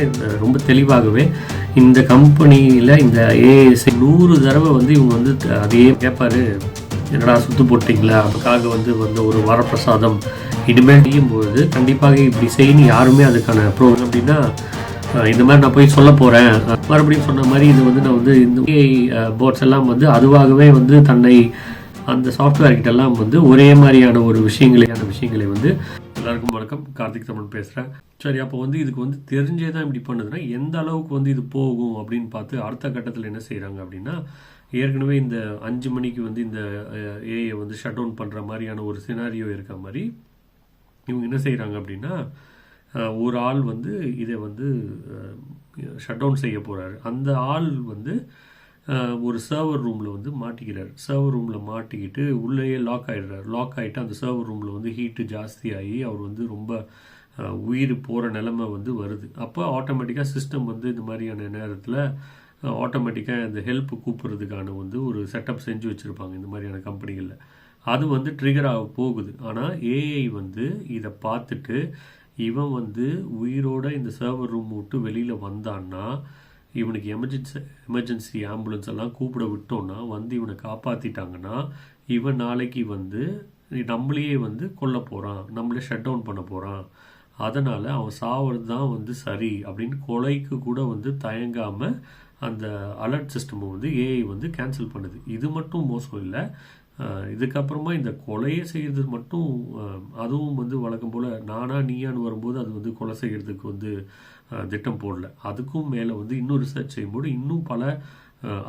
சொல்கிறாங்கன்னா ரொம்ப தெளிவாகவே இந்த கம்பெனியில் இந்த ஏஎஸ்ஐ நூறு தடவை வந்து இவங்க வந்து அதையே கேட்பார் என்னடா சுத்து போட்டிங்களா? அதுக்காக வந்து வந்து ஒரு வரப்பிரசாதம். இனிமேல் செய்யும்போது கண்டிப்பாக இப்படி செய்யணும். யாருமே அதுக்கான ப்ரோக்ராம் அப்படின்னா இந்த மாதிரி நான் போய் சொல்ல போகிறேன் மறுபடியும் சொன்ன மாதிரி இது வந்து நான் வந்து இந்த போர்ட்ஸ் எல்லாம் வந்து அதுவாகவே வந்து தன்னை அந்த சாஃப்ட்வேர் கிட்ட எல்லாம் வந்து ஒரே மாதிரியான ஒரு விஷயங்களையான விஷயங்களை வந்து எல்லாருக்கும் வணக்கம். கார்த்திக் தமிழ் பேசுகிறேன் சரி அப்போ வந்து இதுக்கு வந்து தெரிஞ்சே தான் இப்படி பண்ணுதுன்னா எந்த அளவுக்கு வந்து இது போகும் அப்படின்னு பார்த்து அடுத்த கட்டத்தில் என்ன செய்கிறாங்க அப்படின்னா ஏற்கனவே இந்த அஞ்சு மணிக்கு வந்து இந்த ஏஐ வந்து ஷட் டவுன் பண்ணுற மாதிரியான ஒரு சினாரியோ இருக்க மாதிரி இவங்க என்ன செய்கிறாங்க அப்படின்னா ஒரு ஆள் வந்து இதை வந்து ஷட் டவுன் செய்ய போகிறாரு அந்த ஆள் வந்து ஒரு சர்வர் ரூமில் வந்து மாட்டிக்கிறார். சர்வர் ரூமில் மாட்டிக்கிட்டு உள்ளேயே லாக் ஆகிடுறார் லாக் ஆகிட்டு அந்த சர்வர் ரூமில் வந்து ஹீட்டு ஜாஸ்தியாகி அவர் வந்து ரொம்ப உயிர் போகிற நிலமை வந்து வருது. அப்போ ஆட்டோமேட்டிக்காக சிஸ்டம் வந்து இந்த மாதிரியான நேரத்தில் ஆட்டோமேட்டிக்காக இந்த ஹெல்ப் கூப்பிட்றதுக்கான வந்து ஒரு செட்டப் செஞ்சு வச்சுருப்பாங்க இந்த மாதிரியான கம்பெனிகளில். அது வந்து ட்ரிகர் ஆக போகுது. ஆனால் ஏஐ வந்து இதை பார்த்துட்டு இவன் வந்து உயிரோட இந்த சர்வர் ரூம் விட்டு வெளியில் வந்தான்னா இவனுக்கு எமர்ஜென்சி எமர்ஜென்சி ஆம்புலன்ஸ் எல்லாம் கூப்பிட விட்டோன்னா வந்து இவனை காப்பாற்றிட்டாங்கன்னா இவன் நாளைக்கு வந்து நம்மளையே வந்து கொல்ல போகிறான் நம்மளே ஷட் டவுன் பண்ண போகிறான் அதனால் அவன் சாவது தான் வந்து சரி அப்படின்னு கொலைக்கு கூட வந்து தயங்காமல் அந்த அலர்ட் சிஸ்டமை வந்து ஏஐ வந்து கேன்சல் பண்ணுது. இது மட்டும் மோசம் இல்லை. இதுக்கப்புறமா இந்த கொலையை செய்கிறது மட்டும் அதுவும் வந்து வழக்கம் போல் நானா நீயான்னு வரும்போது அது வந்து கொலை செய்கிறதுக்கு வந்து திட்டம் போடல. அதுக்கும் மேலே வந்து இன்னும் ரிசர்ச் செய்யும்போது இன்னும் பல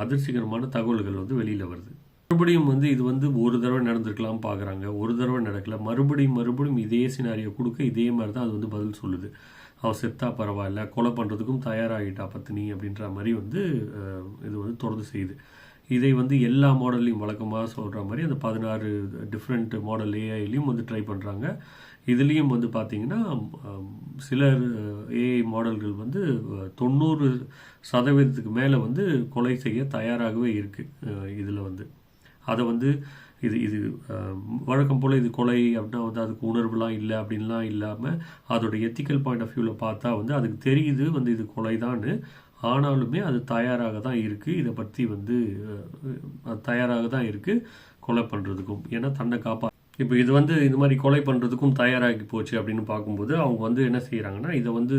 அதிர்ச்சிகரமான தகவல்கள் வந்து வெளியில் வருது. மறுபடியும் வந்து இது வந்து ஒரு தடவை நடந்திருக்கலாம் பார்க்குறாங்க ஒரு தடவை நடக்கல. மறுபடியும் மறுபடியும் இதே சினாரியை கொடுக்க இதே மாதிரி தான் அது வந்து பதில் சொல்லுது. அவள் செத்தா பரவாயில்ல கொலை பண்ணுறதுக்கும் தயாராகிட்டா பத்தினி அப்படின்ற மாதிரி வந்து இது வந்து தொடர்ந்து செய்யுது. இதை வந்து எல்லா மாடல்லையும் வழக்கமாக சொல்கிற மாதிரி அந்த பதினாறு டிஃப்ரெண்ட் மாடல் ஏஐலையும் வந்து ட்ரை பண்ணுறாங்க இதுலேயும் வந்து பார்த்திங்கன்னா சிலர் ஏஐ மாடல்கள் வந்து தொண்ணூறு சதவீதத்துக்கு மேலே வந்து கொலை செய்ய தயாராகவே இருக்குது இதில் வந்து. அதை வந்து இது இது வழக்கம் போல் இது கொலை அப்படின்னா வந்து அதுக்கு உணர்வுலாம் இல்லை அப்படின்லாம் இல்லாமல் அதோட எத்திக்கல் பாயிண்ட் ஆஃப் வியூவில் பார்த்தா வந்து அதுக்கு தெரியுது வந்து இது கொலைதான்னு. ஆனாலுமே அது தயாராக தான் இருக்குது இதை பற்றி வந்து அது தயாராக தான் இருக்குது கொலை பண்ணுறதுக்கும் ஏன்னா தன்னை காப்பா இப்போ இது வந்து இந்த மாதிரி கொலை பண்ணுறதுக்கும் தயாராகி போச்சு அப்படின்னு பார்க்கும்போது அவங்க வந்து என்ன செய்கிறாங்கன்னா இதை வந்து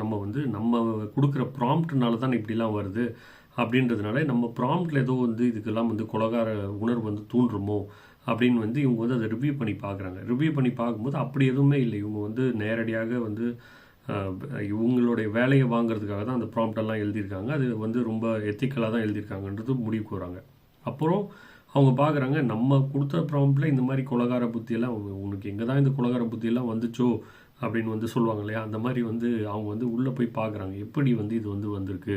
நம்ம வந்து நம்ம கொடுக்குற ப்ராம்ப்ட்னால தான் இப்படிலாம் வருது அப்படின்றதுனால நம்ம ப்ராம்ப்டில் ஏதோ வந்து இதுக்கெல்லாம் வந்து கொலகார உணர்வு வந்து தூண்டுறோமோ அப்படின்னு வந்து இவங்க வந்து அதை ரிவ்யூ பண்ணி பார்க்குறாங்க. ரிவ்யூ பண்ணி பார்க்கும்போது அப்படி எதுவுமே இல்லை. இவங்க வந்து நேரடியாக வந்து இவங்களுடைய வேலையை வாங்குறதுக்காக தான் அந்த ப்ராம்ப்டெல்லாம் எழுதியிருக்காங்க. அது வந்து ரொம்ப எத்திக்கலாக தான் எழுதியிருக்காங்கன்றது முடிவுக்கு வராங்க. அப்புறம் அவங்க பார்க்குறாங்க நம்ம கொடுத்த ப்ராம்ப்டில் இந்த மாதிரி குலகார புத்தியெல்லாம் அவங்க உனக்கு எங்கே தான் இந்த குலகார புத்தியெல்லாம் வந்துச்சோ அப்படின்னு வந்து சொல்லுவாங்க இல்லையா? அந்த மாதிரி வந்து அவங்க வந்து உள்ளே போய் பார்க்குறாங்க எப்படி வந்து இது வந்து வந்திருக்கு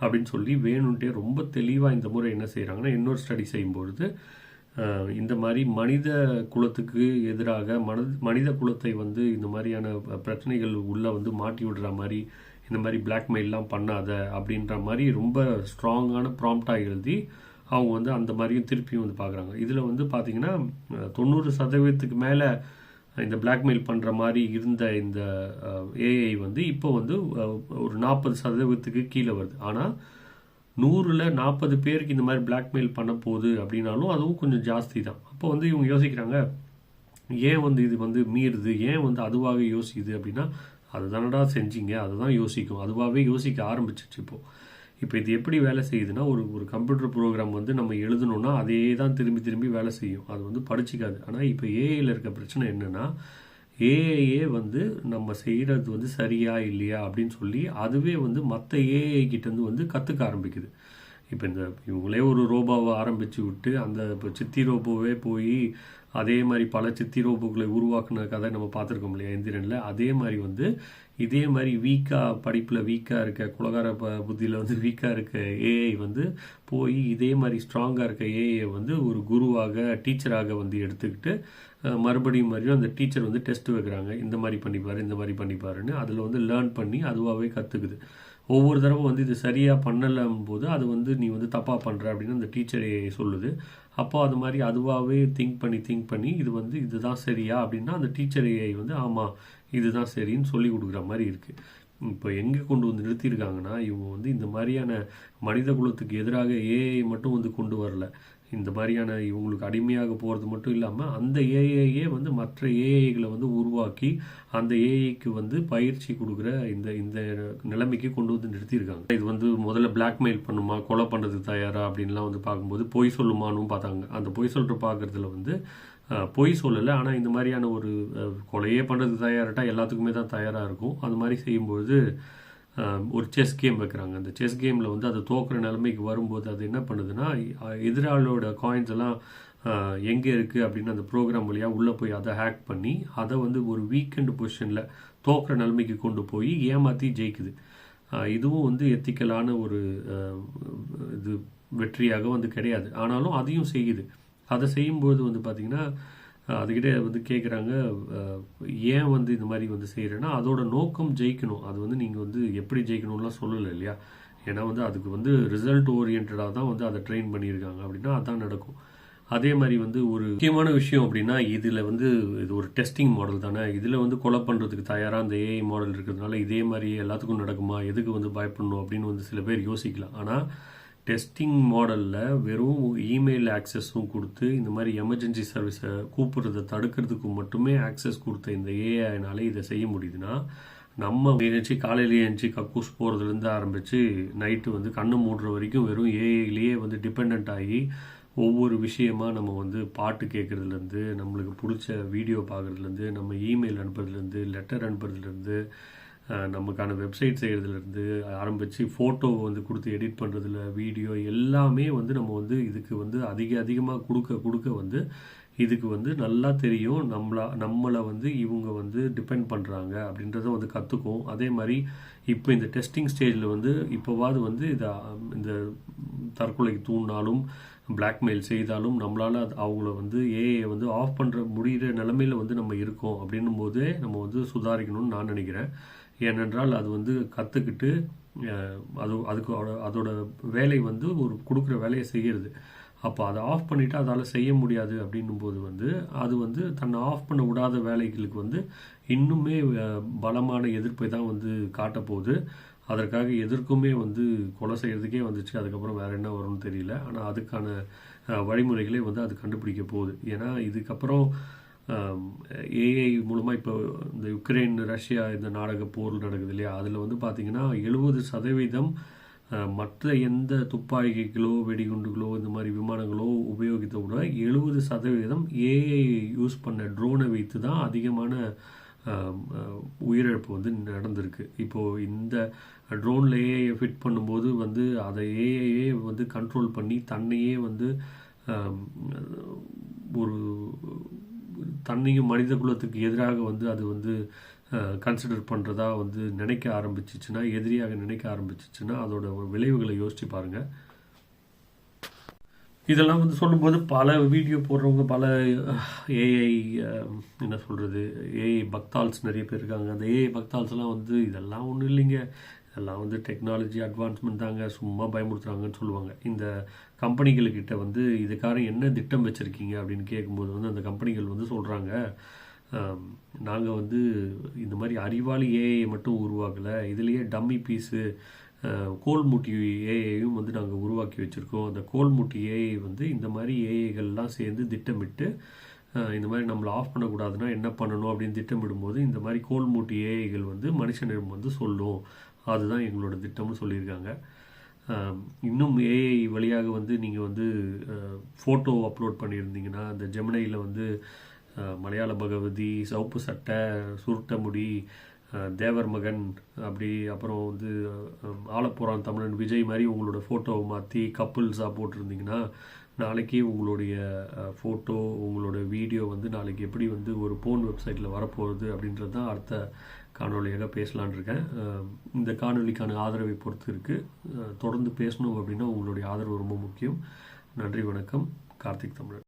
அப்படின்னு சொல்லி வேணுன்ட்டே ரொம்ப தெளிவாக இந்த முறை என்ன செய்கிறாங்கன்னா இன்னொரு ஸ்டடி செய்யும்பொழுது இந்த மாதிரி மனித குலத்துக்கு எதிராக மனித மனித குலத்தை வந்து இந்த மாதிரியான பிரச்சனைகள் உள்ளே வந்து மாட்டி விடுற மாதிரி இந்த மாதிரி பிளாக்மெயிலெலாம் பண்ணாத அப்படின்ற மாதிரி ரொம்ப ஸ்ட்ராங்கான ப்ராம்ப்டாக எழுதி அவங்க வந்து அந்த மாதிரியும் திருப்பியும் வந்து பார்க்குறாங்க. இதில் வந்து பார்த்தீங்கன்னா தொண்ணூறு சதவீதத்துக்கு மேலே இந்த பிளாக்மெயில் பண்ணுற மாதிரி இருந்த இந்த ஏஐ வந்து இப்போ வந்து ஒரு நாற்பது சதவீதத்துக்கு கீழே வருது. ஆனால் நூறில் நாற்பது பேருக்கு இந்த மாதிரி பிளாக்மெயில் பண்ண போகுது அப்படின்னாலும் அதுவும் கொஞ்சம் ஜாஸ்தி தான். அப்போ வந்து இவங்க யோசிக்கிறாங்க ஏன் வந்து இது வந்து மீறுது? ஏன் வந்து அதுவாக யோசிக்குது அப்படின்னா அதுதானடா செஞ்சீங்க அதுதான் யோசிக்கும். அதுவாகவே யோசிக்க ஆரம்பிச்சிச்சு இப்போது இப்போ இது எப்படி வேலை செய்யுதுன்னா ஒரு ஒரு கம்ப்யூட்டர் ப்ரோக்ராம் வந்து நம்ம எழுதணும்னா அதே தான் திரும்பி திரும்பி வேலை செய்யும். அது வந்து படிச்சிக்காது. ஆனால் இப்போ ஏஐயில் இருக்க பிரச்சனை என்னென்னா ஏஐயே வந்து நம்ம செய்கிறது வந்து சரியா இல்லையா அப்படின்னு சொல்லி அதுவே வந்து மற்ற ஏஐ கிட்டேருந்து வந்து கற்றுக்க ஆரம்பிக்குது. இப்போ இந்த இவங்களே ஒரு ரோபோவை ஆரம்பித்து விட்டு அந்த இப்போ சித்தி ரோபோவே போய் அதே மாதிரி பல சித்திரோப்புகளை உருவாக்குன கதை நம்ம பார்த்துருக்கோம் இல்லையா எந்திரனில் அதே மாதிரி வந்து இதே மாதிரி வீக்காக படிப்பில் வீக்காக இருக்க குலகார ப புத்தியில் வந்து வீக்காக இருக்க ஏஐ வந்து போய் இதே மாதிரி ஸ்ட்ராங்காக இருக்க ஏஐயை வந்து ஒரு குருவாக டீச்சராக வந்து எடுத்துக்கிட்டு மறுபடியும் மறுபடியும் அந்த டீச்சர் வந்து டெஸ்ட் வைக்கிறாங்க. இந்த மாதிரி பண்ணிப்பாரு இந்த மாதிரி பண்ணிப்பாருன்னு அதில் வந்து லேர்ன் பண்ணி அதுவாகவே கற்றுக்குது ஒவ்வொரு தடவை வந்து இது சரியாக பண்ணலம் போது அது வந்து நீ வந்து தப்பாக பண்ணுற அப்படின்னு அந்த டீச்சரே சொல்லுது. அப்போ அது மாதிரி அதுவாகவே திங்க் பண்ணி திங்க் பண்ணி இது வந்து இதுதான் சரியா அப்படின்னா அந்த டீச்சர் ஏஐ வந்து ஆமாம் இதுதான் சரின்னு சொல்லி கொடுக்குற மாதிரி இருக்குது இப்போ எங்கே கொண்டு வந்து நிறுத்தியிருக்காங்கன்னா இவங்க வந்து இந்த மாதிரியான மனித குலத்துக்கு எதிராக ஏஐ மட்டும் வந்து கொண்டு வரல. இந்த மாதிரியான இவங்களுக்கு அடிமையாக போகிறது மட்டும் இல்லாமல் அந்த ஏஐயே வந்து மற்ற ஏஐகளை வந்து உருவாக்கி அந்த ஏஐக்கு வந்து பயிற்சி கொடுக்குற இந்த இந்த நிலைமைக்கு கொண்டு வந்து நிறுத்தியிருக்காங்க. இது வந்து முதல்ல பிளாக்மெயில் பண்ணுமா கொலை பண்ணுறதுக்கு தயாரா அப்படின்லாம் வந்து பார்க்கும்போது பொய் சொல்லுமானும் பார்த்தாங்க. அந்த பொய் சொல்கிற பார்க்குறதுல வந்து பொய் சொல்லலை. ஆனால் இந்த மாதிரியான ஒரு கொலையே பண்ணுறதுக்கு தயாரிட்டா எல்லாத்துக்குமே தான் தயாராக இருக்கும். அது மாதிரி செய்யும்பொழுது ஒரு செஸ் கேம் வைக்கிறாங்க. அந்த செஸ் கேமில் வந்து அது தோக்குற நிலைமைக்கு வரும்போது அது என்ன பண்ணுதுன்னா அஹ், எதிராளியோட காயின்ஸ் எல்லாம் எங்கே இருக்குது அப்படின்னு அந்த ப்ரோக்ராம் வழியாக உள்ளே போய் அதை ஹேக் பண்ணி அதை வந்து ஒரு வீக்கெண்டு பொசிஷனில் தோக்குற நிலைமைக்கு கொண்டு போய் ஏமாற்றி ஜெயிக்குது. இதுவும் வந்து எத்திக்கலான ஒரு இது வெற்றியாக வந்து கிடையாது. ஆனாலும் அதையும் செய்யுது. அதை செய்யும்போது வந்து பார்த்திங்கன்னா அதுக்கிட்டே வந்து கேட்குறாங்க ஏன் வந்து இந்த மாதிரி வந்து செய்கிறேன்னா அதோட நோக்கம் ஜெயிக்கணும். அது வந்து நீங்கள் வந்து எப்படி ஜெயிக்கணும்லாம் சொல்லலை இல்லையா? ஏன்னா வந்து அதுக்கு வந்து ரிசல்ட் ஓரியன்டாக தான் வந்து அதை ட்ரெயின் பண்ணியிருக்காங்க. அப்படின்னா அதான் நடக்கும். அதே மாதிரி வந்து ஒரு முக்கியமான விஷயம் அப்படின்னா இதில் வந்து இது ஒரு டெஸ்டிங் மாடல் தானே. இதில் வந்து கொலை பண்ணுறதுக்கு தயாராக அந்த ஏஐ மாடல் இருக்கிறதுனால இதே மாதிரி எல்லாத்துக்கும் நடக்குமா? எதுக்கு வந்து பயப்படணும்? அப்படின்னு வந்து சில பேர் யோசிக்கலாம். ஆனால் டெஸ்டிங் மாடலில் வெறும் இமெயில் ஆக்சஸும் கொடுத்து இந்த மாதிரி எமர்ஜென்சி சர்வீஸை கூப்பிடுறத தடுக்கிறதுக்கு மட்டுமே ஆக்சஸ் கொடுத்த இந்த ஏஐனால இதை செய்ய முடியுதுன்னா நம்ம எழுந்துச்சு காலையில் எழுந்துச்சு கக்கூஸ் போகிறதுலேருந்து ஆரம்பித்து நைட்டு வந்து கண்ணு மூடுற வரைக்கும் வெறும் ஏஐலேயே வந்து டிபெண்ட் ஆகி ஒவ்வொரு விஷயமா நம்ம வந்து பாட்டு கேட்குறதுலேருந்து நம்மளுக்கு பிடிச்ச வீடியோ பார்க்குறதுலேருந்து நம்ம இமெயில் அனுப்புறதுலேருந்து லெட்டர் அனுப்புறதுலேருந்து நமக்கான வெப்சைட் செய்கிறதுலேருந்து ஆரம்பித்து ஃபோட்டோ வந்து கொடுத்து எடிட் பண்ணுறதுல வீடியோ எல்லாமே வந்து நம்ம வந்து இதுக்கு வந்து அதிக அதிகமாக கொடுக்க கொடுக்க வந்து இதுக்கு வந்து நல்லா தெரியும். நம்மளா நம்மளை வந்து இவங்க வந்து டிபெண்ட் பண்ணுறாங்க அப்படின்றத வந்து கற்றுக்கும் அதே மாதிரி இப்போ இந்த டெஸ்டிங் ஸ்டேஜில் வந்து இப்போவாது வந்து இதை இந்த தற்கொலைக்கு தூண்டினாலும் பிளாக்மெயில் செய்தாலும் நம்மளால் அவங்கள வந்து ஏஐ வந்து ஆஃப் பண்ணுற முடிகிற நிலமையில வந்து நம்ம இருக்கோம். அப்படின்னும் போதே நம்ம வந்து சுதாரிக்கணும்னு நான் நினைக்கிறேன். ஏனென்றால் அது வந்து கற்றுக்கிட்டு அது அதுக்கு அதோட- வேலை வந்து ஒரு கொடுக்குற வேலையை செய்கிறது அப்போ அதை ஆஃப் பண்ணிவிட்டு அதால் செய்ய முடியாது அப்படின்னும் போது வந்து அது வந்து தன்னை ஆஃப் பண்ண விடாத வேலைகளுக்கு வந்து இன்னுமே பலமான எதிர்ப்பை தான் வந்து காட்டப்போகுது. அதற்காக எதற்குமே வந்து கொலை செய்கிறதுக்கே வந்துச்சு அதுக்கப்புறம் வேறு என்ன வரும்னு தெரியல. ஆனால் அதுக்கான வழிமுறைகளே வந்து அது கண்டுபிடிக்க போகுது. ஏன்னா இதுக்கப்புறம் ஏஐ மூலமாக இப்போ இந்த யுக்ரைன் ரஷ்யா இந்த நாடக போர் நடக்குது இல்லையா? அதில் வந்து பார்த்தீங்கன்னா எழுபது சதவீதம் மற்ற எந்த துப்பாக்கிகளோ வெடிகுண்டுகளோ இந்த மாதிரி விமானங்களோ உபயோகித்த கூட எழுபது சதவீதம் ஏஐ யூஸ் பண்ண ட்ரோனை வைத்து தான் அதிகமான உயிரிழப்பு வந்து நடந்திருக்கு. இப்போது இந்த ட்ரோனில் ஏஐ ஃபிட் பண்ணும்போது வந்து அதை ஏஐயே வந்து கண்ட்ரோல் பண்ணி தன்னையே வந்து ஒரு தன்னையும் மனித குலத்துக்கு எதிராக வந்து அது வந்து கன்சிடர் பண்ணுறதா வந்து நினைக்க ஆரம்பிச்சிச்சுன்னா எதிரியாக நினைக்க ஆரம்பிச்சிச்சுன்னா அதோட விளைவுகளை யோசிச்சு பாருங்கள் இதெல்லாம் வந்து சொல்லும்போது பல வீடியோ போடுறவங்க பல ஏஐ என்ன சொல்கிறது ஏஐ பக்தால்ஸ் நிறைய பேர் இருக்காங்க. அந்த ஏஐ பக்தால்ஸ்லாம் வந்து இதெல்லாம் ஒன்றும் இல்லைங்க. எல்லாம் வந்து டெக்னாலஜி அட்வான்ஸ்மெண்ட் தாங்க சும்மா பயமுறுத்துறாங்கன்னு சொல்லுவாங்க. இந்த கம்பெனிகளுக்கிட்ட வந்து இதுக்காக என்ன திட்டம் வச்சுருக்கீங்க? அப்படின்னு கேட்கும்போது வந்து அந்த கம்பெனிகள் வந்து சொல்கிறாங்க நாங்கள் வந்து இந்த மாதிரி அறிவாளி ஏஐ மட்டும் உருவாக்கலை இதுலேயே டம்மி பீஸு கோல்முட்டி ஏஐயும் வந்து நாங்கள் உருவாக்கி வச்சுருக்கோம். அந்த கோல்முட்டி ஏஐ வந்து இந்த மாதிரி ஏஐகள்லாம் சேர்ந்து திட்டமிட்டு இந்த மாதிரி நம்மளை ஆஃப் பண்ணக்கூடாதுன்னா என்ன பண்ணணும் அப்படின்னு திட்டமிடும்போது இந்த மாதிரி கோல்மூட்டி ஏஐகள் வந்து மனுஷனிடம் வந்து சொல்லும். அதுதான் எங்களோட திட்டம்னு சொல்லியிருக்காங்க. இன்னும் ஏஐ வழியாக வந்து நீங்கள் வந்து ஃபோட்டோ அப்லோட் பண்ணியிருந்தீங்கன்னா அந்த ஜெமினையில் வந்து மலையாள பகவதி சவுப்பு சட்டை சுருட்ட முடி தேவர் மகன் அப்படி அப்புறம் வந்து ஆலப்புறான் தமிழன் விஜய் மாதிரி உங்களோட ஃபோட்டோவை மாற்றி கப்புள்ஸாக போட்டிருந்தீங்கன்னா நாளைக்கு உங்களுடைய ஃபோட்டோ உங்களோட வீடியோ வந்து நாளைக்கு எப்படி வந்து ஒரு போன் வெப்சைட்டில் வரப்போகுது அப்படின்றது தான் அடுத்த காணொலியாக பேசலான் இருக்கேன். இந்த காணொலிக்கான ஆதரவை பொறுத்து இருக்குது தொடர்ந்து பேசணும் அப்படின்னா உங்களுடைய ஆதரவு ரொம்ப முக்கியம். நன்றி வணக்கம். கார்த்திக் தமிழன்.